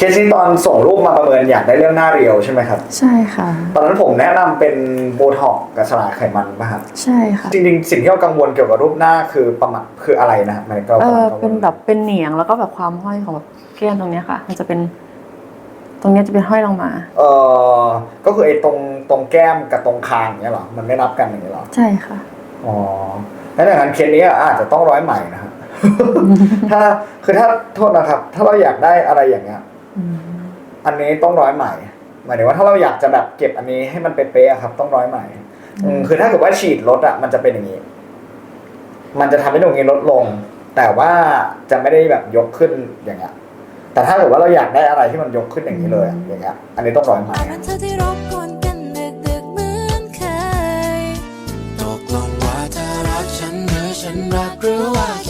เคสนี้ตอนส่งรูปมาประเมินอยากได้เรื่องหน้าเรียวใช่ไหมครับ ใช่ค่ะ ตอนนั้นผมแนะนำเป็นโบท็อกซ์กับสลายไขมันป่ะครับใช่ค่ะจริงๆ สิ่งที่เรากังวลเกี่ยวกับรูปหน้าคือประมาณคืออะไรนะครับหมายถึงเราเออกังวลเป็นแบบเป็นเหนียงแล้วก็แบบความห้อยของแบบแก้มตรงเนี้ยค่ะ มันจะเป็น ตรงเนี้ยจะเป็นห้อยลงมา เออก็คือไอ้ตรงตรงแก้มกับตรงคางอย่างเงี้ยเหรอมันไม่รับกันอย่างเงี้ยเหรอใช่ค่ะ อ๋อแล้วดังนั้นเคสนี้อาจจะต้องร้อยใหม่นะครับ ถ้าคือถ้าโทษนะครับ ถ้าเราอยากได้อะไรอย่างเงี้ย อืมอันนี้ต้องร้อยใหม่หมายถึงว่าถ้าเราอยากจะแบบเก็บอันนี้ให้มันเป๊ะๆอะครับ ต้องร้อยใหม่อืมคือถ้าเกิดว่าฉีดลดอะมันจะเป็นอย่างนี้ มันจะทำให้ตรงนี้ลดลง แต่ว่าจะไม่ได้แบบยกขึ้นอย่างเงี้ยแต่ถ้าเกิดว่าเราอยากได้อะไรที่มันยกขึ้นอย่างนี้เลยอะอย่างเงี้ยอันนี้ต้องร้อยใหม่อาจเป็นเธอที่รบกวนกันดึกดึกๆเหมือนเคยตกลงว่าเธอรักฉันหรือฉันรักหรือว่าคิด